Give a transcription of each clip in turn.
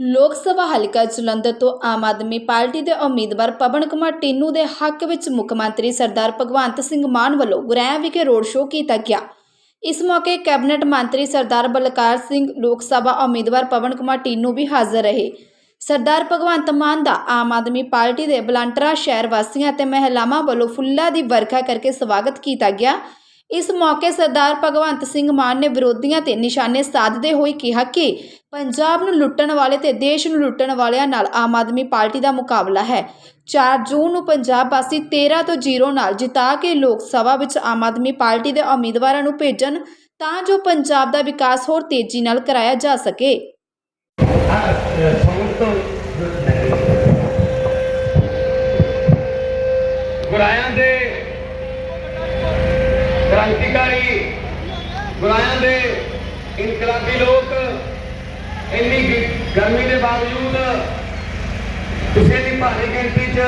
ਲੋਕ ਸਭਾ ਹਲਕਾ ਜਲੰਧਰ ਤੋਂ ਆਮ ਆਦਮੀ ਪਾਰਟੀ ਦੇ ਉਮੀਦਵਾਰ ਪਵਨ ਕੁਮਾਰ ਟੀਨੂ ਦੇ ਹੱਕ ਵਿੱਚ ਮੁੱਖ ਮੰਤਰੀ ਸਰਦਾਰ ਭਗਵੰਤ ਸਿੰਘ ਮਾਨ ਵੱਲੋਂ ਗੁਰੈਆ ਵਿਖੇ ਰੋਡ ਸ਼ੋਅ ਕੀਤਾ ਗਿਆ। ਇਸ ਮੌਕੇ ਕੈਬਨਿਟ ਮੰਤਰੀ ਸਰਦਾਰ ਬਲਕਾਰ ਸਿੰਘ, ਲੋਕ ਸਭਾ ਉਮੀਦਵਾਰ ਪਵਨ ਕੁਮਾਰ ਟੀਨੂ ਵੀ ਹਾਜ਼ਰ ਰਹੇ। ਸਰਦਾਰ ਭਗਵੰਤ ਮਾਨ ਦਾ ਆਮ ਆਦਮੀ ਪਾਰਟੀ ਦੇ ਬਲਾਂਟਰਾ ਸ਼ਹਿਰ ਵਾਸੀਆਂ ਅਤੇ ਮਹਿਲਾਵਾਂ ਵੱਲੋਂ ਫੁੱਲਾਂ ਦੀ ਵਰਖਾ ਕਰਕੇ ਸਵਾਗਤ ਕੀਤਾ ਗਿਆ। ਇਸ ਮੌਕੇ ਸਰਦਾਰ ਭਗਵੰਤ ਸਿੰਘ ਮਾਨ ਨੇ ਵਿਰੋਧੀਆਂ ਤੇ ਨਿਸ਼ਾਨੇ ਸਾਧਦੇ ਹੋਏ ਕਿਹਾ ਕਿ ਪੰਜਾਬ ਨੂੰ ਲੁੱਟਣ ਵਾਲੇ ਤੇ ਦੇਸ਼ ਨੂੰ ਲੁੱਟਣ ਵਾਲਿਆਂ ਨਾਲ ਆਮ ਆਦਮੀ ਪਾਰਟੀ ਦਾ ਮੁਕਾਬਲਾ ਹੈ। 4 ਜੂਨ ਨੂੰ ਪੰਜਾਬ ਵਾਸੀ 13 ਤੋਂ 0 ਨਾਲ ਜਿਤਾ ਕੇ ਲੋਕ ਸਭਾ ਵਿੱਚ ਆਮ ਆਦਮੀ ਪਾਰਟੀ ਦੇ ਉਮੀਦਵਾਰਾਂ ਨੂੰ ਭੇਜਣ, ਤਾਂ ਜੋ ਪੰਜਾਬ ਦਾ ਵਿਕਾਸ ਹੋਰ ਤੇਜ਼ੀ ਨਾਲ ਕਰਾਇਆ ਜਾ ਸਕੇ। ਕ੍ਰਾਂਤੀਕਾਰੀ ਗੁਰਾਇਆਂ ਦੇ ਇਨਕਲਾਬੀ ਲੋਕ, ਇੰਨੀ ਗਰਮੀ ਦੇ ਬਾਵਜੂਦ ਕਿਸੇ ਦੀ ਭਾਰੀ ਗਿਣਤੀ 'ਚ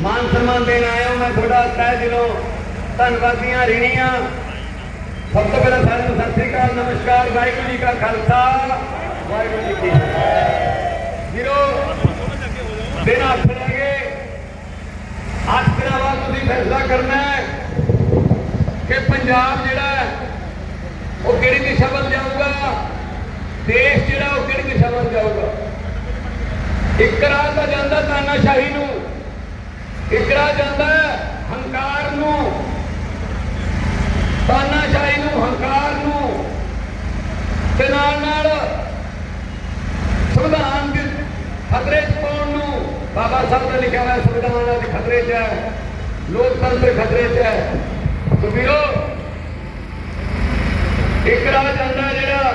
ਮਾਨ ਸਨਮਾਨ ਦੇਣ ਆਇਆ ਮੈਂ ਤੁਹਾਡਾ ਤਹਿ ਦਿਲੋਂ। ਧੰਨਵਾਦੀਆਂ ਰਿਣੀਆਂ ਸਭ ਤੋਂ ਪਹਿਲਾਂ ਸਾਰਿਆਂ ਨੂੰ ਸਤਿ ਸ੍ਰੀ ਅਕਾਲ, ਨਮਸਕਾਰ, ਵਾਹਿਗੁਰੂ ਜੀ ਕਾ ਖਾਲਸਾ। ਵਾਹਿਗੁਰੂ ਜੀ ਕੀ ਫਤਿਹ। ਵੀਰੋ, ਦਿਨ ਹੱਥ ਰਹਿ ਗਏ। ਅੱਠ ਦਿਨਾਂ ਬਾਅਦ ਤੁਸੀਂ ਫੈਸਲਾ ਕਰਨਾ ਹੈ। ਕਿ ਪੰਜਾਬ ਜਿਹੜਾ ਉਹ ਕਿਹੜੀ ਦਿਸ਼ਾ ਵੱਲ ਜਾਊਗਾ? ਦੇਸ਼ ਜਿਹੜਾ, ਉਹ ਕਿਹੜੀ ਦਿਸ਼ਾ ਵੱਲ ਜਾਊਗਾ? ਇੱਕ ਰਾਹ ਤਾਂ ਜਾਂਦਾ ਤਾਨਾਸ਼ਾਹੀ ਨੂੰ, ਇੱਕ ਰਾਹ ਜਾਂਦਾ ਹੰਕਾਰ ਨੂੰ, ਤਾਨਾਸ਼ਾਹੀ ਨੂੰ, ਹੰਕਾਰ ਨੂੰ, ਤੇ ਨਾਲ ਨਾਲ ਸੰਵਿਧਾਨ ਦੇ ਖਤਰੇ 'ਚ ਪਾਉਣ ਨੂੰ, ਬਾਬਾ ਸਾਹਿਬ ਨੇ ਲਿਖਿਆ ਹੋਇਆ ਸੰਵਿਧਾਨ ਦੇ ਖਤਰੇ 'ਚ ਹੈ, ਲੋਕਤੰਤਰ ਖਤਰੇ 'ਚ ਹੈ। ਸੋ ਵੀਰੋ, ਇੱਕ ਰਾਹ ਜਾਂਦਾ ਜਿਹੜਾ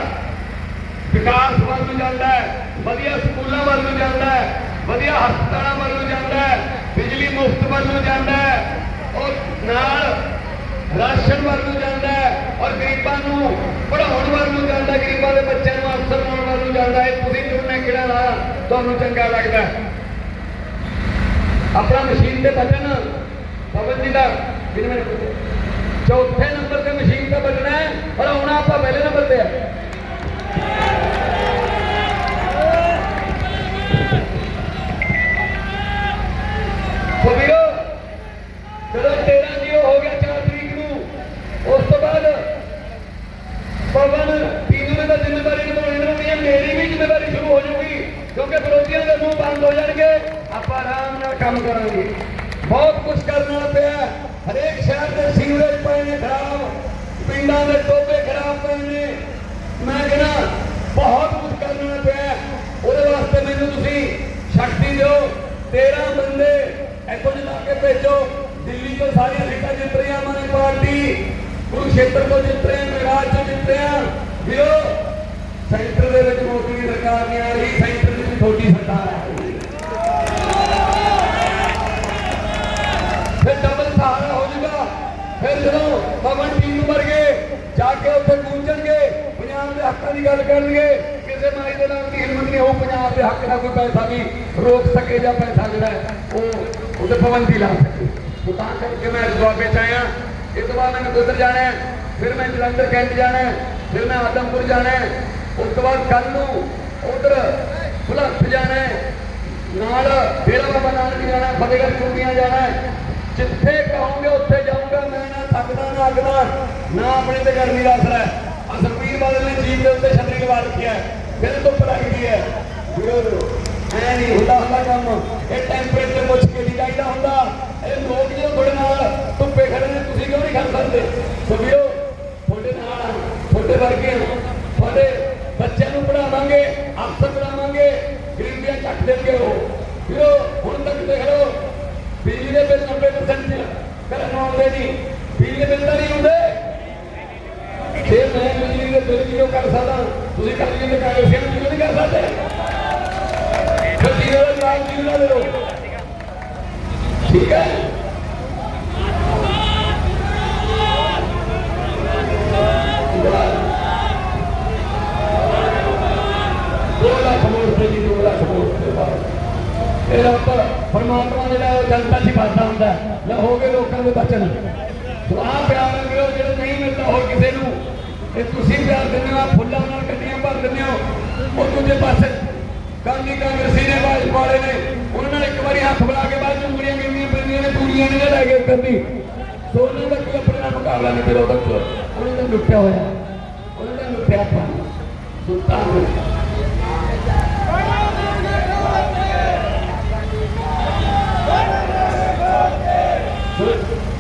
ਵਿਕਾਸ ਵੱਲ ਨੂੰ ਜਾਂਦਾ ਹੈ, ਵਧੀਆ ਸਕੂਲਾਂ ਵੱਲ ਨੂੰ ਜਾਂਦਾ ਹੈ, ਵਧੀਆ ਹਸਪਤਾਲਾਂ ਵੱਲ ਨੂੰ ਜਾਂਦਾ ਹੈ, ਬਿਜਲੀ ਮੁਫਤ ਵੱਲ ਨੂੰ ਜਾਂਦਾ ਹੈ, ਔਰ ਨਾਲ ਰਾਸ਼ਨ ਵੱਲ ਨੂੰ ਜਾਂਦਾ ਹੈ, ਔਰ ਗਰੀਬਾਂ ਨੂੰ ਪੜ੍ਹਾਉਣ ਵੱਲ ਨੂੰ ਜਾਂਦਾ ਗਰੀਬਾਂ ਦੇ ਬੱਚਿਆਂ ਨੂੰ ਅਫਸਰ ਬਣਾਉਣ ਵੱਲ ਨੂੰ ਜਾਂਦਾ ਹੈ। ਤੁਸੀਂ ਚੁਣਨਾ ਕਿਹੜਾ ਰਾਹ ਤੁਹਾਨੂੰ ਚੰਗਾ ਲੱਗਦਾ ਆਪਣਾ ਮਸ਼ੀਨ ਤੇ ਬਟਨ ਪਵਨ ਜੀ ਦਾ ਕਿੰਨੇ ਮਿੰਟ ਚੌਥੇ ਨੰਬਰ ਤੇ ਮਸ਼ੀਨ ਤੇ ਬਟਨ ਹੈ, ਪਰ ਆਉਣਾ ਆਪਾਂ ਪਹਿਲੇ ਨੰਬਰ ਤੇ ਹੈ ਸੋ ਵੀਰੋ ਜਦੋਂ 13 ਜੀਓ ਹੋ ਗਿਆ 4 ਤਰੀਕ ਨੂੰ ਉਸ ਤੋਂ ਬਾਅਦ ਪਵਨ ਤੀਨੂ ਨੇ ਤਾਂ ਜ਼ਿੰਮੇਵਾਰੀ ਨਿਭਾਉਣੀ ਨਿਭਾਉਣੀ ਹੈ ਮੇਰੀ ਵੀ ਜ਼ਿੰਮੇਵਾਰੀ ਸ਼ੁਰੂ ਹੋ ਜਾਊਗੀ ਕਿਉਂਕਿ ਵਿਰੋਧੀਆਂ ਦੇ ਮੂੰਹ ਬੰਦ ਹੋ ਜਾਣਗੇ ਆਪਾਂ ਆਰਾਮ ਨਾਲ ਕੰਮ ਕਰਾਂਗੇ ਬਹੁਤ ਕੁਝ ਕਰਨਾ ਪਿਆ ਹੈ। ਹਰੇਕ ਸ਼ਹਿਰ ਦੇ ਸੀਵਰੇਜ ਪਏ ਨੇ ਖਰਾਬ ਪਿੰਡਾਂ ਦੇ ਟੋਬੇ ਖਰਾਬ ਪਏ ਨੇ ਮੈਂ ਕਹਿੰਦਾ ਬਹੁਤ ਕੁਝ ਕਰਨਾ ਪਿਆ ਹੈ। ਉਹਦੇ ਵਾਸਤੇ ਮੈਨੂੰ ਤੁਸੀਂ ਸ਼ਕਤੀ ਦਿਓ 13 ਬੰਦੇ ਇੱਥੋਂ ਜਿਤਾ ਕੇ ਭੇਜੋ। ਦਿੱਲੀ ਤੋਂ ਸਾਰੀਆਂ ਸੀਟਾਂ ਜਿੱਤ ਰਹੀਆਂ ਆਮ ਆਦਮੀ ਪਾਰਟੀ। ਕੁਰੂਕਸ਼ੇਤਰ ਤੋਂ ਜਿੱਤ ਰਹੇ ਹਾਂ ਤੋਂ ਜਿੱਤ ਰਹੇ। ਵੀਰੋ, ਸੈਂਟਰ ਦੇ ਵਿੱਚ ਮੋਦੀ ਦੀ ਸਰਕਾਰ ਨਹੀਂ ਆ ਰਹੀ, ਸੈਂਟਰ ਦੇ ਵਿੱਚ ਛੋਟੀ ਸਰਕਾਰ ਆ ਰਹੀ। ਫਿਰ ਡਬਲ ਸਹਾਰਾ ਹੋ ਜਾਊਗਾ। ਫਿਰ ਜਦੋਂ ਪਵਨ ਟੀਮ ਵਰਗੇ ਜਾ ਕੇ ਉੱਥੇ ਪਹੁੰਚਣਗੇ, ਪੰਜਾਬ ਦੇ ਹੱਕਾਂ ਦੀ ਗੱਲ ਕਰਨਗੇ ਕਿਸੇ ਮਾਈ ਦੇ ਨਾਲ ਦੀ ਹਿੰਮਤ ਨਹੀਂ ਹੋਊ ਪੰਜਾਬ ਦੇ ਹੱਕ ਦਾ ਕੋਈ ਪੈਸਾ ਵੀ ਰੋਕ ਸਕੇ ਜਾਂ ਪੈਸਾ ਜਿਹੜਾ ਹੈ, ਉਹ ਉਹਦੇ ਪਾਬੰਦੀ ਲਾ ਸਕੇ। ਉਹ ਤਾਂ ਕਰਕੇ ਮੈਂ ਇਸ ਦੁਆਬੇ ਚ ਆਇਆ, ਇਸ ਤੋਂ ਬਾਅਦ ਮੈਂ ਉਧਰ ਜਾਣਾ ਫਿਰ ਮੈਂ ਜਲੰਧਰ ਕੈਂਟ ਜਾਣਾ ਫਿਰ ਮੈਂ ਆਦਮਪੁਰ ਜਾਣਾ ਉਸ ਤੋਂ ਬਾਅਦ ਕੱਲ ਨੂੰ ਉਧਰ ਭੁਲੱਥ ਜਾਣਾ ਨਾਲ ਡੇਰਾ ਬਾਬਾ ਨਾਨਕ ਜਾਣਾ ਫਤਿਹਗੜ੍ਹ ਚੂੜੀਆਂ ਜਾਣਾ ਜਿੱਥੇ ਕਹੋਗੇ ਉੱਥੇ ਜਾਊਂਗਾ, ਮੈਂ ਨਾ ਥੱਕਦਾ, ਨਾ ਅੱਗਦਾ, ਨਾ ਆਪਣੇ ਤੇ ਗਰਮੀ ਦਾ ਅਸਰ ਹੈ। ਆ ਸਰਬੀਰ ਬਾਦਲ ਨੇ ਜੀਪ ਦੇ ਉੱਤੇ ਛਤਰੀ ਲਵਾ ਰੱਖਿਆ ਹੈ। ਫਿਰ ਧੁੱਪ ਲੱਗਦੀ ਹੈ। ਵੀਰੋ ਐ ਨਹੀਂ ਹੁੰਦਾ ਹੁੰਦਾ ਕੰਮ। ਇਹ ਟੈਂਪਰੇਚਰ ਪੁੱਛ ਕੇ ਨਹੀਂ ਜਾਈਦਾ ਹੁੰਦਾ। ਇਹ ਲੋਕ ਜਦੋਂ ਤੁਹਾਡੇ ਨਾਲ। ਧੁੱਪੇ ਖੜੇ ਨੇ, ਤੁਸੀਂ ਕਿਉਂ ਨਹੀਂ ਖੜ ਸਕਦੇ? ਸੋ ਵੀਰੋ ਤੁਹਾਡੇ ਨਾਲ ਤੁਹਾਡੇ ਵਰਗੇ ਤੁਹਾਡੇ ਬੱਚਿਆਂ ਨੂੰ ਪੜਾਵਾਂਗੇ ਅਫਸਰ ਬਣਾਵਾਂਗੇ ਗਰੀਬੀਆਂ ਚੱਕ ਦੇਣਗੇ ਉਹ ਵੀਰੋ, ਹੁਣ ਤੱਕ ਦੇਖ ਲਓ, ਬਿਜਲੀ ਦੇ ਬਿੱਲ 90% ਕਰਨ ਆਉਂਦੇ ਨਹੀਂ। ਬਿਜਲੀ ਬਿੱਲ ਤਾਂ ਨਹੀਂ ਹੁੰਦੇ ਜੇ ਮੈਂ ਬਿਜਲੀ ਦੇ ਬਿੱਲ ਕਿਉਂ ਕਰ ਸਕਦਾ? ਤੁਸੀਂ ਕਰ ਲਈ ਤੇ ਕਾਂਗਰਸੀਆਂ ਨਹੀਂ ਕਰ ਸਕਦੇ? ਤੁਸੀਂ ਜੀਰੋ ਦਾ ਜਵਾਬ ਜੀਰੋ ਦਾ ਠੀਕ ਹੈ? ਦੋ ਲੱਖ ਜੀ, ਦੋ ਲੱਖ ਵੋਟ ਤੇ ਬਾਅਦ ਪਰਮਾਤਮਾ ਜਿਹੜਾ ਉਹ ਜਨਤਾ ਦੀ ਬਾਤਾਂ ਹੁੰਦਾ ਹੈ। ਲੈ ਹੋ ਗਏ ਲੋਕਾਂ ਦੇ ਬਚਨ। ਸੋ ਆਹ ਪਿਆਰ ਮਿਲੋ ਜਿਹੜਾ ਨਹੀਂ ਮਿਲਦਾ ਹੋਰ ਕਿਸੇ ਨੂੰ। ਇਹ ਤੁਸੀਂ ਪਿਆਰ ਦਿੰਦੇ ਹੋ ਫੁੱਲਾਂ ਨਾਲ ਗੱਡੀਆਂ ਭਰ ਦਿੰਦੇ ਹੋ। ਉਹ ਦੂਜੇ ਪਾਸੇ ਕਾਂਗੀ ਕਾਂਗਰਸੀ ਨੇ ਬਾਜ ਪਾਲੇ ਨੇ, ਉਹਨਾਂ ਨਾਲ ਇੱਕ ਵਾਰੀ ਹੱਥ ਬਣਾ ਕੇ ਬਾਅਦ ਚੁੰਗਲੀਆਂ ਗਿਣਨੀਆਂ ਪੈਂਦੀਆਂ ਨੇ ਪੂਰੀਆਂ ਨਹੀਂ ਲੈ ਕੇ ਕਰਨੀ ਸੋ ਉਹਨਾਂ ਦਾ ਕੋਈ ਆਪਣੇ ਨਾਲ ਮੁਕਾਬਲਾ ਨਹੀਂ ਕਰੋ ਤੱਕ ਉਹਨਾਂ ਦਾ ਲੁੱਟਿਆ ਹੋਇਆ। ਉਹਨਾਂ ਦਾ ਲੁੱਟਿਆ ਪਾ ਸੁਲਤਾਨ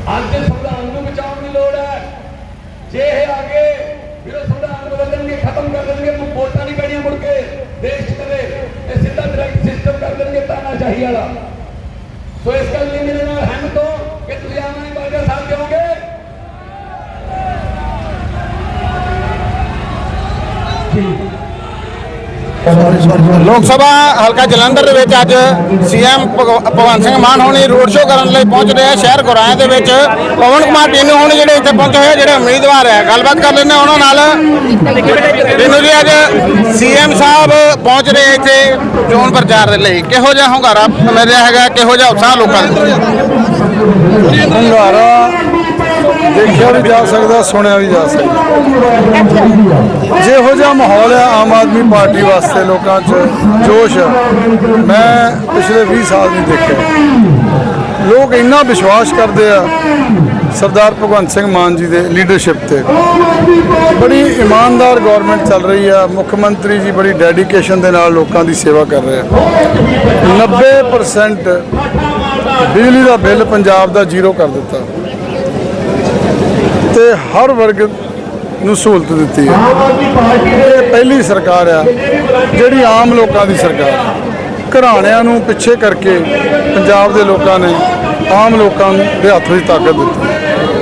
ਅੱਜ ਸੰਵਿਧਾਨ ਨੂੰ ਬਚਾਉਣ ਦੀ ਲੋੜ ਹੈ ਜੇ ਇਹ ਅੱਗੇ ਵੀਰੋ ਸੰਵਿਧਾਨ ਬਦਲ ਦੇਣਗੇ ਖਤਮ ਕਰ ਦੇਣਗੇ ਮੁ- ਵੋਟਾਂ ਨਹੀਂ ਪੈਣੀਆਂ ਮੁੜ ਕੇ ਦੇਸ਼ 'ਚ ਕਦੇ ਇਹ ਸਿੱਧਾ ਡਾਇਰੈਕਟ ਸਿਸਟਮ ਕਰ ਦੇਣਗੇ ਤਾਨਾਸ਼ਾਹੀ ਵਾਲਾ ਸੋ ਇਸ ਗੱਲ ਲਈ ਮੇਰੇ ਨਾਲ ਹਮ ਤੋਂ ਕਿ ਤੁਸੀਂ ਆਮ ਆਦਮੀ ਪਾਰਟੀ ਦਾ ਸਾਥ ਦਿਓਗੇ ਲੋਕ ਸਭਾ ਹਲਕਾ ਜਲੰਧਰ ਦੇ ਵਿੱਚ ਅੱਜ ਸੀਐਮ ਭਗਵੰਤ ਸਿੰਘ ਮਾਨ ਹੋਣੀ ਰੋਡ ਸ਼ੋਅ ਕਰਨ ਲਈ ਪਹੁੰਚ ਰਹੇ ਆ ਸ਼ਹਿਰ ਗੁਰਾਇਆ ਦੇ ਵਿੱਚ। ਪਵਨ ਕੁਮਾਰ ਟੀਨੂ ਹੋਣੀ ਜਿਹੜੇ ਇੱਥੇ ਪਹੁੰਚੇ ਹੋਏ ਜਿਹੜੇ ਉਮੀਦਵਾਰ ਹੈ ਗੱਲਬਾਤ ਕਰ ਲੈਂਦੇ ਉਹਨਾਂ ਨਾਲ। ਟੀਨੂ ਜੀ, ਅੱਜ ਸੀਐਮ ਸਾਹਿਬ ਪਹੁੰਚ ਰਹੇ ਇੱਥੇ ਚੋਣ ਪ੍ਰਚਾਰ ਦੇ ਲਈ। ਕਿਹੋ ਜਿਹਾ ਹੁੰਗਾਰਾ ਮਿਲ ਰਿਹਾ ਹੈਗਾ, ਕਿਹੋ ਜਿਹਾ ਉਤਸ਼ਾਹ ਲੋਕਾਂ ਦਾ? ਹੁੰਗਾਰਾ ਦੇਖਿਆ ਵੀ ਜਾ ਸਕਦਾ, ਸੁਣਿਆ ਵੀ ਜਾ ਸਕਦਾ। ਜਿਹੋ ਜਿਹਾ ਮਾਹੌਲ ਹੈ ਆਮ ਆਦਮੀ ਪਾਰਟੀ ਵਾਸਤੇ ਲੋਕਾਂ 'ਚ ਜੋਸ਼ ਮੈਂ ਪਿਛਲੇ 20 ਸਾਲ ਨਹੀਂ ਦੇਖਿਆ। ਲੋਕ ਇੰਨਾ ਵਿਸ਼ਵਾਸ ਕਰਦੇ ਆ ਸਰਦਾਰ ਭਗਵੰਤ ਸਿੰਘ ਮਾਨ ਜੀ ਦੇ ਲੀਡਰਸ਼ਿਪ ਤੇ। ਬੜੀ ਇਮਾਨਦਾਰ ਗਵਰਨਮੈਂਟ ਚੱਲ ਰਹੀ ਆ, ਮੁੱਖ ਮੰਤਰੀ ਜੀ ਬੜੀ ਡੈਡੀਕੇਸ਼ਨ ਦੇ ਨਾਲ ਲੋਕਾਂ ਦੀ ਸੇਵਾ ਕਰ ਰਹੇ ਆ। 90% ਬਿਜਲੀ ਦਾ ਬਿੱਲ ਪੰਜਾਬ ਦਾ ਜ਼ੀਰੋ ਕਰ ਦਿੱਤਾ। ਤੇ ਹਰ ਵਰਗ ਨੂੰ ਸਹੂਲਤ ਦਿੱਤੀ ਹੈ। ਇਹ ਪਹਿਲੀ ਸਰਕਾਰ ਆ ਜਿਹੜੀ ਆਮ ਲੋਕਾਂ ਦੀ ਸਰਕਾਰ। ਘਰਾਣਿਆਂ ਨੂੰ ਪਿੱਛੇ ਕਰਕੇ ਪੰਜਾਬ ਦੇ ਲੋਕਾਂ ਨੇ ਆਮ ਲੋਕਾਂ ਦੇ ਹੱਥ ਵਿੱਚ ਤਾਕਤ ਦਿੱਤੀ।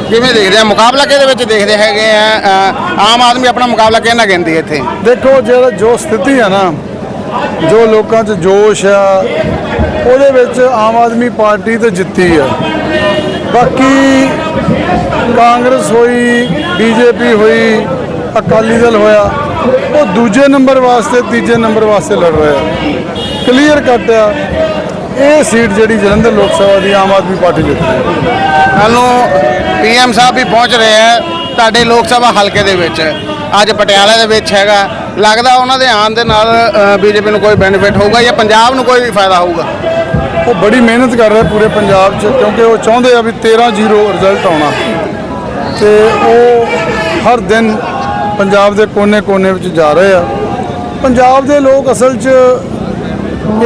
ਕਿਵੇਂ ਦੇਖਦੇ ਆ? ਮੁਕਾਬਲਾ ਕਿਹਦੇ ਵਿੱਚ ਦੇਖਦੇ ਹੈਗੇ ਆ? ਆਮ ਆਦਮੀ ਆਪਣਾ ਮੁਕਾਬਲਾ ਕਿਹਨਾਂ ਕਹਿੰਦੀ ਹੈ ਇੱਥੇ? ਦੇਖੋ ਜਿਹੜਾ ਜੋ ਸਥਿਤੀ ਹੈ ਨਾ ਜੋ ਲੋਕਾਂ 'ਚ ਜੋਸ਼ ਆ ਉਹਦੇ ਵਿੱਚ ਆਮ ਆਦਮੀ ਪਾਰਟੀ ਤੇ ਜਿੱਤੀ ਆ। ਬਾਕੀ ਕਾਂਗਰਸ ਹੋਈ, ਬੀਜੇਪੀ ਹੋਈ, ਅਕਾਲੀ ਦਲ ਹੋਇਆ, ਉਹ ਦੂਜੇ ਨੰਬਰ ਵਾਸਤੇ, ਤੀਜੇ ਨੰਬਰ ਵਾਸਤੇ ਲੜ ਰਿਹਾ ਕਲੀਅਰ ਕੱਟ ਆ। ਇਹ ਸੀਟ ਜਿਹੜੀ ਜਲੰਧਰ ਲੋਕ ਸਭਾ ਦੀ ਆਮ ਆਦਮੀ ਪਾਰਟੀ ਜਿੱਤ ਰਹੀ ਹੈ ਕੱਲ ਨੂੰ ਪੀਐਮ ਸਾਹਿਬ ਵੀ ਪਹੁੰਚ ਰਹੇ ਆ ਤੁਹਾਡੇ ਲੋਕ ਸਭਾ ਹਲਕੇ ਦੇ ਵਿੱਚ। ਅੱਜ ਪਟਿਆਲਾ ਦੇ ਵਿੱਚ ਹੈਗਾ। ਲੱਗਦਾ ਉਹਨਾਂ ਦੇ ਆਉਣ ਦੇ ਨਾਲ ਬੀਜੇਪੀ ਨੂੰ ਕੋਈ ਬੈਨੀਫਿਟ ਹੋਊਗਾ ਜਾਂ ਪੰਜਾਬ ਨੂੰ ਕੋਈ ਫਾਇਦਾ ਹੋਊਗਾ? ਉਹ ਬੜੀ ਮਿਹਨਤ ਕਰ ਰਿਹਾ ਪੂਰੇ ਪੰਜਾਬ 'ਚ, ਕਿਉਂਕਿ ਉਹ ਚਾਹੁੰਦੇ ਆ ਵੀ 13-0 ਰਿਜ਼ਲਟ ਆਉਣਾ। ਤੇ ਉਹ ਹਰ ਦਿਨ ਪੰਜਾਬ ਦੇ ਕੋਨੇ-ਕੋਨੇ ਵਿੱਚ ਜਾ ਰਹੇ ਆ। ਪੰਜਾਬ ਦੇ ਲੋਕ ਅਸਲ 'ਚ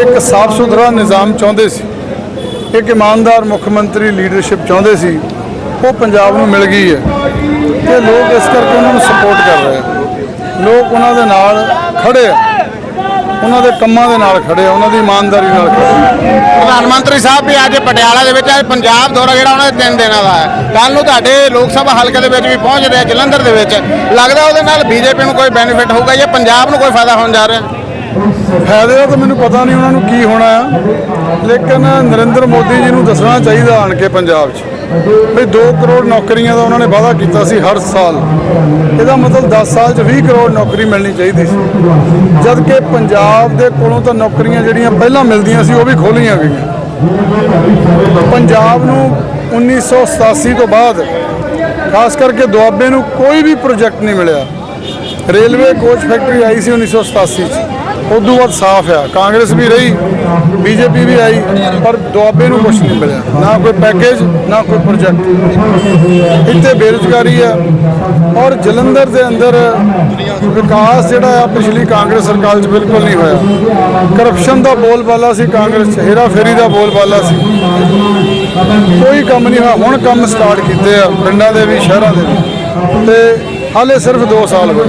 ਇੱਕ ਸਾਫ਼ ਸੁਥਰਾ ਨਿਜ਼ਾਮ ਚਾਹੁੰਦੇ ਸੀ। ਇੱਕ ਇਮਾਨਦਾਰ ਮੁੱਖ ਮੰਤਰੀ ਲੀਡਰਸ਼ਿਪ ਚਾਹੁੰਦੇ ਸੀ। ਉਹ ਪੰਜਾਬ ਨੂੰ ਮਿਲ ਗਈ ਹੈ। ਤੇ ਲੋਕ ਇਸ ਕਰਕੇ ਉਹਨਾਂ ਨੂੰ ਸਪੋਰਟ ਕਰ ਰਹੇ ਆ। ਲੋਕ ਉਹਨਾਂ ਦੇ ਨਾਲ ਖੜੇ ਆ। ਉਹਨਾਂ ਦੇ ਕੰਮਾਂ ਦੇ ਨਾਲ ਖੜੇ ਆ, ਉਹਨਾਂ ਦੀ ਇਮਾਨਦਾਰੀ ਨਾਲ ਖੜੇ ਆ। ਪ੍ਰਧਾਨ ਮੰਤਰੀ ਸਾਹਿਬ ਵੀ ਅੱਜ ਪਟਿਆਲਾ ਦੇ ਵਿੱਚ ਅੱਜ ਪੰਜਾਬ ਦੌਰਾ ਜਿਹੜਾ ਉਹਨਾਂ ਦੇ ਤਿੰਨ ਦਿਨਾਂ ਦਾ ਹੈ। ਕੱਲ ਨੂੰ ਤੁਹਾਡੇ ਲੋਕ ਸਭਾ ਹਲਕੇ ਦੇ ਵਿੱਚ ਵੀ ਪਹੁੰਚ ਰਿਹਾ ਜਲੰਧਰ ਦੇ ਵਿੱਚ। ਲੱਗਦਾ ਉਹਦੇ ਨਾਲ ਬੀਜੇਪੀ ਨੂੰ ਕੋਈ ਬੈਨੀਫਿਟ ਹੋਊਗਾ ਜਾਂ ਪੰਜਾਬ ਨੂੰ ਕੋਈ ਫਾਇਦਾ ਹੋਣ ਜਾ ਰਿਹਾ? ਫਾਇਦੇ ਦਾ ਤਾਂ ਮੈਨੂੰ ਪਤਾ ਨਹੀਂ ਉਹਨਾਂ ਨੂੰ ਕੀ ਹੋਣਾ ਆ। ਲੇਕਿਨ ਨਰਿੰਦਰ ਮੋਦੀ ਜੀ ਨੂੰ ਦੱਸਣਾ ਚਾਹੀਦਾ ਆਣ ਕੇ ਪੰਜਾਬ 'ਚ। ਵੀ 2 ਕਰੋੜ ਨੌਕਰੀਆਂ ਦਾ ਉਹਨਾਂ ਨੇ ਵਾਅਦਾ ਕੀਤਾ ਸੀ ਹਰ ਸਾਲ। ਇਹਦਾ ਮਤਲਬ 10 ਸਾਲ 'ਚ 20 ਕਰੋੜ ਨੌਕਰੀ ਮਿਲਣੀ ਚਾਹੀਦੀ ਸੀ। ਜਦ ਕਿ ਪੰਜਾਬ ਦੇ ਕੋਲੋਂ ਤਾਂ ਨੌਕਰੀਆਂ ਜਿਹੜੀਆਂ ਪਹਿਲਾਂ ਮਿਲਦੀਆਂ ਸੀ ਉਹ ਵੀ ਖੋਲੀਆਂ ਗਈਆਂ। ਪੰਜਾਬ ਨੂੰ 1987 ਤੋਂ ਬਾਅਦ ਖਾਸ ਕਰਕੇ ਦੁਆਬੇ ਨੂੰ ਕੋਈ ਵੀ ਪ੍ਰੋਜੈਕਟ ਨਹੀਂ ਮਿਲਿਆ। ਰੇਲਵੇ ਕੋਚ ਫੈਕਟਰੀ ਆਈ ਸੀ 1987 ਚ। ਉਦੋਂ ਬਾਅਦ ਸਾਫ਼ ਆ। ਕਾਂਗਰਸ ਵੀ ਰਹੀ, ਬੀਜੇਪੀ ਵੀ ਆਈ, ਪਰ ਦੁਆਬੇ ਨੂੰ ਕੁਝ ਨਹੀਂ ਮਿਲਿਆ। ਨਾ ਕੋਈ ਪੈਕੇਜ ਨਾ ਕੋਈ ਪ੍ਰੋਜੈਕਟ ਇੱਥੇ ਬੇਰੁਜ਼ਗਾਰੀ ਆ ਔਰ ਜਲੰਧਰ ਦੇ ਅੰਦਰ ਵਿਕਾਸ ਜਿਹੜਾ ਆ, ਪਿਛਲੀ ਕਾਂਗਰਸ ਸਰਕਾਰ 'ਚ ਬਿਲਕੁਲ ਨਹੀਂ ਹੋਇਆ। ਕਰਪਸ਼ਨ ਦਾ ਬੋਲਬਾਲਾ ਸੀ ਕਾਂਗਰਸ 'ਚ ਹੇਰਾ ਫੇਰੀ ਦਾ ਬੋਲਬਾਲਾ ਸੀ। ਕੋਈ ਕੰਮ ਨਹੀਂ ਹੋਇਆ। ਹੁਣ ਕੰਮ ਸਟਾਰਟ ਕੀਤੇ ਆ, ਪਿੰਡਾਂ ਦੇ ਵੀ, ਸ਼ਹਿਰਾਂ ਦੇ ਵੀ। ਤੇ ਹਾਲੇ ਸਿਰਫ 2 ਸਾਲ ਹੋਏ।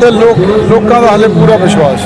ਤੇ ਲੋਕ ਲੋਕਾਂ ਦਾ ਹਾਲੇ ਪੂਰਾ ਵਿਸ਼ਵਾਸ।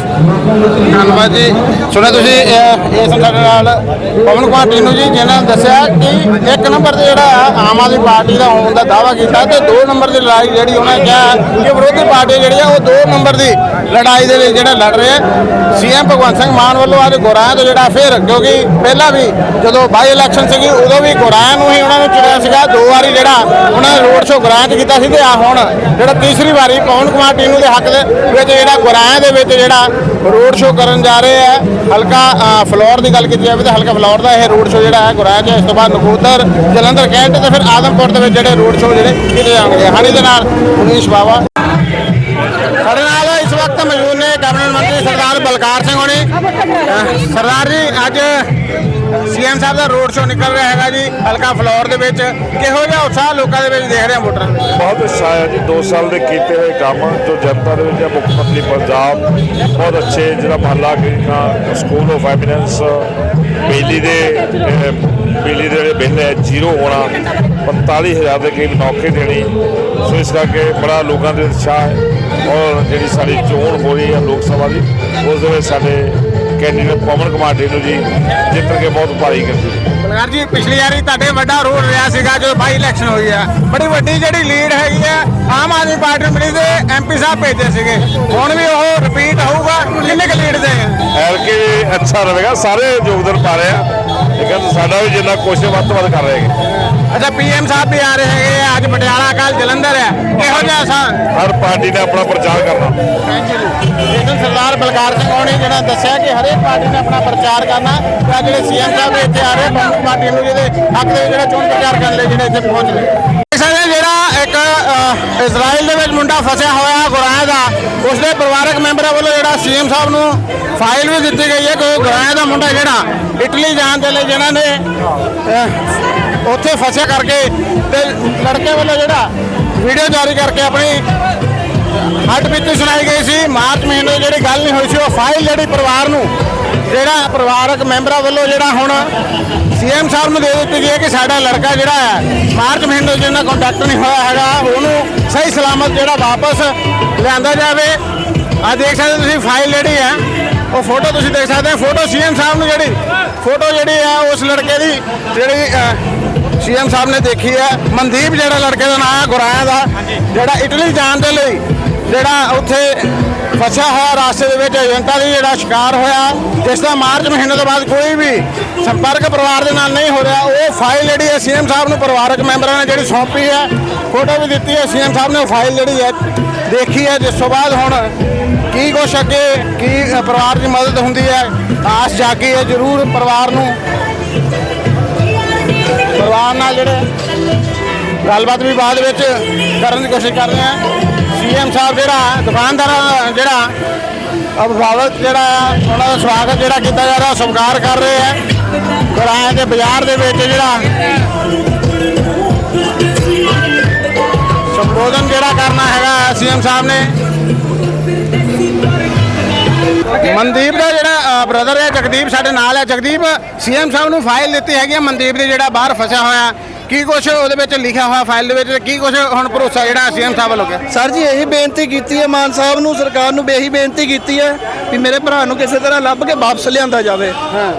ਧੰਨਵਾਦ ਜੀ। ਸੁਣਿਆ ਤੁਸੀਂ ਅਹ, ਇਸ ਸਾਡੇ ਨਾਲ ਪਵਨ ਕੁਮਾਰ ਟੀਨੂ ਜੀ ਜਿਨ੍ਹਾਂ ਦੱਸਿਆ ਕਿ ਇੱਕ ਨੰਬਰ ਤੇ ਜਿਹੜਾ ਆਮ ਆਦਮੀ ਪਾਰਟੀ ਦਾ ਹੋਣ ਦਾ ਦਾਅਵਾ ਕੀਤਾ ਤੇ ਦੋ ਨੰਬਰ ਦੀ ਲੜਾਈ ਜਿਹੜੀ ਉਹਨਾਂ ਕਿਹਾ ਕਿ ਵਿਰੋਧੀ ਪਾਰਟੀ ਜਿਹੜੀ ਆ ਉਹ ਦੋ ਨੰਬਰ ਦੀ ਲੜਾਈ ਦੇ ਲਈ ਜਿਹੜਾ ਲੜ ਰਹੇ ਆ। ਸੀਐਮ ਭਗਵੰਤ ਸਿੰਘ ਮਾਨ ਵੱਲੋਂ ਅੱਜ ਗੋਰਾਇਆ ਤੋਂ ਜਿਹੜਾ ਫਿਰ ਕਿਉਂਕਿ ਪਹਿਲਾਂ ਵੀ ਜਦੋਂ ਬਾਈ ਇਲੈਕਸ਼ਨ ਸੀਗੀ ਉਦੋਂ ਵੀ ਗੋਰਾਇਆ ਨੂੰ ਹੀ ਉਹਨਾਂ ਨੇ ਚੁਣਿਆ ਸੀਗਾ। ਦੋ ਵਾਰੀ ਜਿਹੜਾ ਉਹਨਾਂ ਨੇ ਰੋਡ ਸ਼ੋਅ ਗੋਰਾਇਆ 'ਚ ਕੀਤਾ ਸੀ ਤੇ ਆ ਹੁਣ ਜਿਹੜਾ ਤੀਸਰੀ ਵਾਰੀ ਪਹੁੰਚ ਪਵਨ ਕੁਮਾਰ ਟੀਨੂ ਦੇ ਹੱਕ ਦੇ ਵਿੱਚ ਜਿਹੜਾ ਗੋਰਾਇਆ ਦੇ ਵਿੱਚ ਜਿਹੜਾ ਰੋਡ ਸ਼ੋਅ ਕਰਨ ਜਾ ਰਹੇ ਆ, ਹਲਕਾ ਫਲੋਰ ਦੀ ਗੱਲ ਕੀਤੀ ਜਾਵੇ ਤਾਂ ਹਲਕਾ ਫਲੋਰ ਦਾ ਇਹ ਰੋਡ ਸ਼ੋਅ ਜਿਹੜਾ ਹੈ ਗੁਰਾਇਆ ਚ ਇਸ ਤੋਂ ਬਾਅਦ ਨਕੋਦਰ, ਜਲੰਧਰ, ਕੈਂਟ ਤੇ ਫਿਰ ਆਦਮਪੁਰ ਦੇ ਵਿੱਚ ਜਿਹੜੇ ਰੋਡ ਸ਼ੋਅ ਜਿਹੜੇ ਕੀਤੇ ਜਾਣਗੇ। ਹਾਨੀ ਦੇ ਨਾਲ ਮਨੀਸ਼ ਬਾਵਾ। ਸਾਡੇ ਨਾਲ ਇਸ ਵਕਤ ਮੌਜੂਦ ਨੇ ਕੈਬਨਿਟ ਮੰਤਰੀ ਸਰਦਾਰ ਬਲਕਾਰ ਸਿੰਘ ਹੋਣੀ। ਸਰਦਾਰ ਜੀ, ਅੱਜ ਸੀਐਮ ਸਾਹਿਬ ਦਾ ਰੋਡ ਸ਼ੋਅ ਨਿਕਲ ਰਿਹਾ ਹੈਗਾ ਜੀ, ਹਲਕਾ ਫਲੋਰ ਦੇ ਵਿੱਚ। ਕਿਹੋ ਜਿਹਾ ਉਤਸ਼ਾਹ ਲੋਕਾਂ ਦੇ ਵਿੱਚ ਦੇਖ ਰਹੇ ਆ ਵੋਟਰ ਬਹੁਤ ਅੱਛਾ ਹੈ ਜੀ 2 ਸਾਲ ਦੇ ਕੀਤੇ ਹੋਏ ਕੰਮ ਜੋ ਜਨਤਾ ਦੇ ਵਿੱਚ ਮੁੱਖ ਮੰਤਰੀ ਪੰਜਾਬ, ਬਹੁਤ ਅੱਛੇ ਜਿਹੜਾ ਮਹੱਲਾ ਕਲੀਨਿਕਾਂ, ਸਕੂਲ ਆਫ ਐਮੀਨੈਂਸ ਬਿਜਲੀ ਦੇ ਬਿਜਲੀ ਦੇ ਜਿਹੜੇ ਬਿੱਲ ਹੈ, ਜ਼ੀਰੋ ਹੋਣਾ 45000 ਦੇ ਕਰੀਬ ਨੌਕਰੀ ਦੇਣੀ। ਸੋ ਇਸ ਕਰਕੇ ਬੜਾ ਲੋਕਾਂ ਦੇ ਉਤਸ਼ਾਹ ਹੈ ਔਰ ਜਿਹੜੀ ਸਾਡੀ ਚੋਣ ਹੋ ਰਹੀ ਹੈ ਲੋਕ ਸਭਾ ਦੀ, ਉਸ ਦੇ ਵਿੱਚ ਸਾਡੇ ਕੈਂਡੀਡੇਟ ਪਵਨ ਕੁਮਾਰ ਢਿੱਲੋਂ ਜੀ ਜਿੱਤ ਕੇ ਬਹੁਤ ਭਾਰੀ ਕੀਤੀ। ਬਲਕਾਰ ਜੀ ਪਿਛਲੀ ਵਾਰੀ ਤੁਹਾਡੇ ਵੱਡਾ ਰੋਲ ਰਿਹਾ ਸੀਗਾ ਜਦੋਂ ਬਾਈ ਇਲੈਕਸ਼ਨ ਹੋਈ ਆ। ਬੜੀ ਵੱਡੀ ਜਿਹੜੀ ਲੀਡ ਹੈਗੀ ਆ ਆਮ ਆਦਮੀ ਪਾਰਟੀ ਮਿਲੀ ਦੇ ਐਮਪੀ ਸਾਹਿਬ ਭੇਜੇ ਸੀਗੇ। ਹੁਣ ਵੀ ਉਹ ਰਿਪੀਟ ਹੋਊਗਾ ਕਿੰਨੇ ਕੁ ਲੀਡ ਦੇ ਐਲਕੇ ਅੱਛਾ ਰਹੇਗਾ ਸਾਰੇ ਯੋਗਦਾਨ ਪਾ ਰਹੇ ਆ। ਕਹਿੰਦੇ ਸਾਡਾ ਵੀ ਜਿੰਨਾ ਕੋਸ਼ਿਸ਼ ਵੱਧ ਤੋਂ ਵੱਧ ਕਰ ਰਹੇ ਹੈਗੇ। ਅੱਛਾ ਪੀਐਮ ਸਾਹਿਬ ਵੀ ਆ ਰਹੇ ਹੈਗੇ ਆ, ਅੱਜ ਪਟਿਆਲਾ ਕੱਲ ਜਲੰਧਰ ਹੈ। ਕਿਹੋ ਜਿਹਾ ਸਾ ਹਰ ਪਾਰਟੀ ਨੇ ਆਪਣਾ ਪ੍ਰਚਾਰ ਕਰਨਾ। ਜੇਕਰ ਸਰਦਾਰ ਬਲਕਾਰ ਸਿੰਘ ਹੋਣੀ ਜਿਹੜਾ ਦੱਸਿਆ ਕਿ ਹਰੇਕ ਪਾਰਟੀ ਨੇ ਆਪਣਾ ਪ੍ਰਚਾਰ ਕਰਨਾ ਤੇ ਅੱਜ ਜਿਹੜੇ ਸੀਐਮ ਸਾਹਿਬ ਇੱਥੇ ਆ ਰਹੇ ਬੰਦ ਪਾਰਟੀ ਨੂੰ ਜਿਹਦੇ ਹੱਕ ਦੇ ਵਿੱਚ ਜਿਹੜਾ ਚੋਣ ਪ੍ਰਚਾਰ ਕਰਨ ਲਈ ਜਿਹੜੇ ਇੱਥੇ ਪਹੁੰਚ ਰਹੇ ਹਾਂ ਜਿਹੜਾ ਇਜ਼ਰਾਈਲ ਦੇ ਵਿੱਚ ਮੁੰਡਾ ਫਸਿਆ ਹੋਇਆ ਗੁਰਾਇਆ ਦਾ। ਉਸਦੇ ਪਰਿਵਾਰਕ ਮੈਂਬਰਾਂ ਵੱਲੋਂ ਜਿਹੜਾ ਸੀਐਮ ਸਾਹਿਬ ਨੂੰ ਫਾਈਲ ਵੀ ਦਿੱਤੀ ਗਈ ਹੈ ਕਿ ਉਹ ਗੁਰਾਇਆ ਦਾ ਮੁੰਡਾ ਜਿਹੜਾ ਇਟਲੀ ਜਾਣ ਦੇ ਲਈ ਜਿਹਨਾਂ ਨੇ ਉੱਥੇ ਫਸਿਆ ਕਰਕੇ ਤੇ ਲੜਕੇ ਵੱਲੋਂ ਜਿਹੜਾ ਵੀਡੀਓ ਜਾਰੀ ਕਰਕੇ ਆਪਣੀ ਹੱਡ ਬੀਤੀ ਸੁਣਾਈ ਗਈ ਸੀ। ਮਾਰਚ ਮਹੀਨੇ ਦੀ ਜਿਹੜੀ ਗੱਲ ਨਹੀਂ ਹੋਈ ਸੀ, ਉਹ ਫਾਈਲ ਜਿਹੜੀ ਪਰਿਵਾਰ ਨੂੰ ਜਿਹੜਾ ਪਰਿਵਾਰਕ ਮੈਂਬਰਾਂ ਵੱਲੋਂ ਜਿਹੜਾ ਹੁਣ ਸੀਐਮ ਸਾਹਿਬ ਨੂੰ ਦੇ ਦਿੱਤੀ ਗਈ ਹੈ ਕਿ ਸਾਡਾ ਲੜਕਾ ਜਿਹੜਾ ਹੈ, ਮਾਰਚ ਮਹੀਨੇ ਤੋਂ ਜਿਹਨਾਂ ਕੰਟੈਕਟ ਨਹੀਂ ਹੋਇਆ ਹੈਗਾ, ਉਹਨੂੰ ਸਹੀ ਸਲਾਮਤ ਜਿਹੜਾ ਵਾਪਸ ਲਿਆਂਦਾ ਜਾਵੇ। ਆ ਦੇਖ ਸਕਦੇ ਤੁਸੀਂ ਫਾਈਲ ਜਿਹੜੀ ਹੈ, ਉਹ ਫੋਟੋ ਤੁਸੀਂ ਦੇਖ ਸਕਦੇ ਹੋ। ਫੋਟੋ ਸੀਐਮ ਸਾਹਿਬ ਨੂੰ ਜਿਹੜੀ ਫੋਟੋ ਜਿਹੜੀ ਹੈ ਉਸ ਲੜਕੇ ਦੀ ਜਿਹੜੀ ਸੀਐਮ ਸਾਹਿਬ ਨੇ ਦੇਖੀ ਹੈ। ਮਨਦੀਪ ਜਿਹੜਾ ਲੜਕੇ ਦਾ ਨਾਮ ਹੈ, ਗੁਰਾਇਆ ਦਾ, ਜਿਹੜਾ ਇਟਲੀ ਜਾਣ ਦੇ ਲਈ ਜਿਹੜਾ ਉੱਥੇ ਫਸਿਆ ਹੋਇਆ ਰਾਸਤੇ ਦੇ ਵਿੱਚ ਏਜੰਟਾਂ ਦੀ ਜਿਹੜਾ ਸ਼ਿਕਾਰ ਹੋਇਆ, ਜਿਸ ਦਾ ਮਾਰਚ ਮਹੀਨੇ ਤੋਂ ਬਾਅਦ ਕੋਈ ਵੀ ਸੰਪਰਕ ਪਰਿਵਾਰ ਦੇ ਨਾਲ ਨਹੀਂ ਹੋ ਰਿਹਾ, ਉਹ ਫਾਈਲ ਜਿਹੜੀ ਹੈ ਸੀਐਮ ਸਾਹਿਬ ਨੂੰ ਪਰਿਵਾਰਕ ਮੈਂਬਰਾਂ ਨੇ ਜਿਹੜੀ ਸੌਂਪੀ ਹੈ, ਫੋਟੋ ਵੀ ਦਿੱਤੀ ਹੈ ਸੀਐਮ ਸਾਹਿਬ ਨੇ, ਉਹ ਫਾਈਲ ਜਿਹੜੀ ਹੈ ਦੇਖੀ ਹੈ, ਜਿਸ ਤੋਂ ਬਾਅਦ ਹੁਣ ਕੀ ਕੁਛ ਅੱਗੇ ਕੀ ਪਰਿਵਾਰ ਦੀ ਮਦਦ ਹੁੰਦੀ ਹੈ, ਆਸ ਜਾਗੀ ਹੈ ਜ਼ਰੂਰ ਪਰਿਵਾਰ ਨੂੰ। ਪਰਿਵਾਰ ਨਾਲ ਜਿਹੜੇ ਗੱਲਬਾਤ ਵੀ ਬਾਅਦ ਵਿੱਚ ਕਰਨ ਦੀ ਕੋਸ਼ਿਸ਼ ਕਰ ਰਹੇ ਆ ਸੀਐਮ ਸਾਹਿਬ ਜਿਹੜਾ ਦੁਕਾਨਦਾਰਾਂ ਦਾ ਜਿਹੜਾ ਅਭਿਭਾਵਕ ਜਿਹੜਾ ਉਹਨਾਂ ਦਾ ਸਵਾਗਤ ਜਿਹੜਾ ਕੀਤਾ ਜਾ ਰਿਹਾ ਉਹ ਸਵੀਕਾਰ ਕਰ ਰਹੇ ਹੈ ਗੁਰਾਇਆ ਦੇ ਬਾਜ਼ਾਰ ਦੇ ਵਿੱਚ ਜਿਹੜਾ ਸੰਬੋਧਨ ਜਿਹੜਾ ਕਰਨਾ ਹੈਗਾ, ਸੀਐਮ ਸਾਹਿਬ ਨੇ। ਮਨਦੀਪ ਦਾ ਜਿਹੜਾ ਬ੍ਰਦਰ ਹੈ, ਜਗਦੀਪ ਸਾਡੇ ਨਾਲ ਹੈ। ਜਗਦੀਪ, ਸੀਐਮ ਸਾਹਿਬ ਨੂੰ ਫਾਈਲ ਦਿੱਤੀ ਹੈਗੀ ਹੈ ਮਨਦੀਪ ਦੇ ਜਿਹੜਾ ਬਾਹਰ ਫਸਿਆ ਹੋਇਆ। ਕੀ ਕੁਛ ਉਹਦੇ ਵਿੱਚ ਲਿਖਿਆ ਹੋਇਆ ਫਾਈਲ ਦੇ ਵਿੱਚ ਕੀ ਕੁਛ ਹੁਣ ਭਰੋਸਾ ਜਿਹੜਾ ਸੀਐਮ ਸਾਹਿਬ ਵੱਲੋਂ ਗਿਆ? ਸਰ ਜੀ ਇਹੀ ਬੇਨਤੀ ਕੀਤੀ ਹੈ ਮਾਨ ਸਾਹਿਬ ਨੂੰ ਸਰਕਾਰ ਨੂੰ ਇਹੀ ਬੇਨਤੀ ਕੀਤੀ ਹੈ ਵੀ ਮੇਰੇ ਭਰਾ ਨੂੰ ਕਿਸੇ ਤਰ੍ਹਾਂ ਲੱਭ ਕੇ ਵਾਪਸ ਲਿਆਂਦਾ ਜਾਵੇ। ਹਾਂ।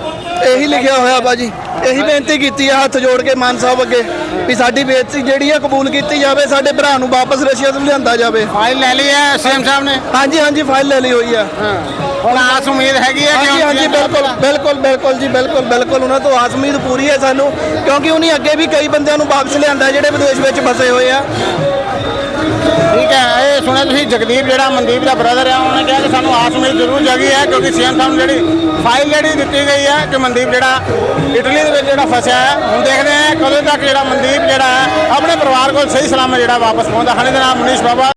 ਇਹੀ ਲਿਖਿਆ ਹੋਇਆ ਬਾਜੀ ਇਹੀ ਬੇਨਤੀ ਕੀਤੀ ਹੈ ਹੱਥ ਜੋੜ ਕੇ ਮਾਨ ਸਾਹਿਬ ਅੱਗੇ ਵੀ ਸਾਡੀ ਬੇਨਤੀ ਜਿਹੜੀ ਹੈ ਕਬੂਲ ਕੀਤੀ ਜਾਵੇ ਸਾਡੇ ਭਰਾ ਨੂੰ ਵਾਪਸ ਰਸ਼ੀਆ ਤੋਂ ਲਿਆਂਦਾ ਜਾਵੇ। ਫਾਈਲ ਲੈ ਲਈ ਹੈ ਸੀਐਮ ਸਾਹਿਬ ਨੇ? ਹਾਂਜੀ ਹਾਂਜੀ ਫਾਈਲ ਲੈ ਲਈ ਹੋਈ ਆ ਹੁਣ ਆਸ ਉਮੀਦ ਹੈਗੀ ਹੈ ਕਿ ਹਾਂਜੀ ਹੁਣ ਹਾਂਜੀ CM ਬਿਲਕੁਲ ਬਿਲਕੁਲ ਬਿਲਕੁਲ ਜੀ ਬਿਲਕੁਲ ਬਿਲਕੁਲ। ਉਹਨਾਂ ਤੋਂ ਆਸ ਉਮੀਦ ਪੂਰੀ ਹੈ ਸਾਨੂੰ ਕਿਉਂਕਿ ਉਹਨੇ ਅੱਗੇ ਵੀ ਕਈ ਬੰਦਿਆਂ ਨੂੰ ਵਾਪਸ ਲਿਆਂਦਾ ਜਿਹੜੇ ਵਿਦੇਸ਼ ਵਿੱਚ ਫਸੇ ਹੋਏ ਆ। ਠੀਕ ਹੈ ਇਹ ਸੁਣਿਆ ਤੁਸੀਂ ਜਗਦੀਪ ਜਿਹੜਾ ਮਨਦੀਪ ਦਾ ਬ੍ਰਦਰ ਹੈ ਉਹਨੇ ਕਿਹਾ ਕਿ ਸਾਨੂੰ ਆਸ ਉਮੀਦ ਜ਼ਰੂਰ ਜਾਗੀ ਹੈ ਕਿਉਂਕਿ ਸੀਐਮ ਸਾਹਿਬ ਨੂੰ ਜਿਹੜੀ ਫਾਈਲ ਜਿਹੜੀ ਦਿੱਤੀ ਗਈ ਹੈ ਕਿ ਮਨਦੀਪ ਜਿਹੜਾ ਇਟਲੀ ਦੇ ਵਿੱਚ ਜਿਹੜਾ ਫਸਿਆ ਹੈ ਹੁਣ ਦੇਖਦੇ ਹਾਂ ਕਦੋਂ ਤੱਕ ਜਿਹੜਾ ਮਨਦੀਪ ਜਿਹੜਾ ਹੈ ਆਪਣੇ ਪਰਿਵਾਰ ਕੋਲ ਸਹੀ ਸਲਾਮਤ ਜਿਹੜਾ ਵਾਪਸ ਪਹੁੰਚਦਾ। ਹਨ ਦੇ ਨਾਮ ਮਨੀਸ਼ ਬਾਬਾ